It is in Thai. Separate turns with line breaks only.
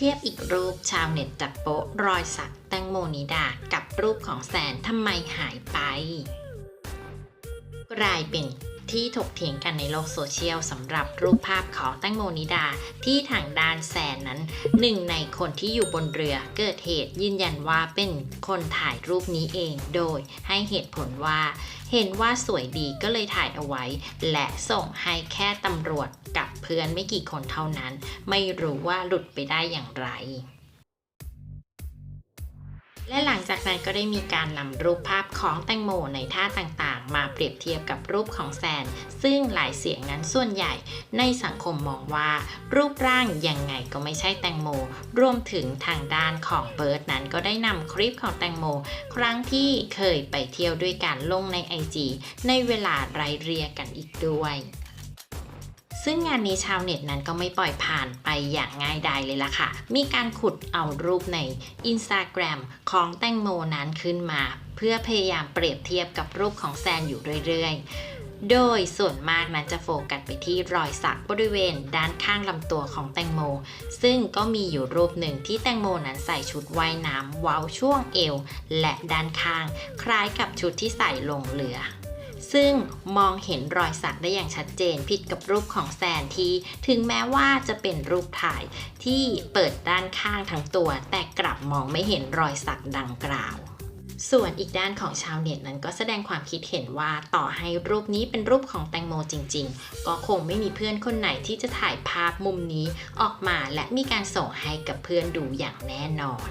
เทียบอีกรูปชาวเน็ตจับโป๊ะรอยสักแตงโมนิดากับรูปของแซนทำไมหายไป กลายเป็น ที่ถกเถียงกันในโลกโซเชียลสำหรับรูปภาพของแตงโมนิดา ที่ทางด้านแซนนั้นหนึ่งในคนที่อยู่บนเรือเกิดเหตุยืนยันว่าเป็นคนถ่ายรูปนี้เองโดยให้เหตุผลว่า เห็นว่าสวยดีก็เลยถ่ายเอาไว้ และส่งให้แค่ตำรวจกับเพื่อนไม่กี่คนเท่านั้น ไม่รู้ว่าหลุดไปได้อย่างไร และหลังจากนั้นก็ได้มีการนำรูปภาพของแตงโมในท่าต่างๆ มาเปรียบเทียบกับรูปของแซน ซึ่งหลายเสียงนั้นส่วนใหญ่ ในสังคมมองว่า รูปร่างยังไงก็ไม่ใช่แตงโม รวมถึงทางด้านของเบิร์ดนั้นก็ได้นำคลิปของแตงโม ครั้งที่เคยไปเที่ยวด้วยกันลงในไอจีในเวลาไล่เรียกกันอีกด้วย ซึ่งงานนี้ชาวเน็ตนั้นก็ไม่ปล่อยผ่านไปอย่างง่ายดายเลยล่ะค่ะ มีการขุดเอารูปใน Instagram ของแตงโมนั้นขึ้นมา เพื่อพยายามเปรียบเทียบกับรูปของแซนอยู่เรื่อยๆโดยส่วนมากนั้นจะโฟกัสไปที่รอยสักบริเวณด้านข้างลำตัวของแตงโม ซึ่งก็มีอยู่รูปหนึ่งที่แตงโมนั้นใส่ชุดว่ายน้ำเว้าช่วงเอว และด้านข้าง คล้ายกับชุดที่ใส่ลงเรือ ซึ่งมองเห็นรอยสักได้อย่างชัดเจนผิดกับรูปของแซนที่ ถึงแม้ว่าจะเป็นรูปถ่ายที่เปิดด้านข้างทั้งตัว แต่กลับมองไม่เห็นรอยสักดังกล่าวส่วนอีกด้านของชาวเน็ตนั้นก็แสดงความคิดเห็นว่าต่อให้รูปนี้เป็นรูปของแตงโมจริง ๆ ก็คงไม่มีเพื่อนคนไหนที่จะถ่ายภาพมุมนี้ออกมาและมีการส่งให้กับเพื่อนดูอย่างแน่นอน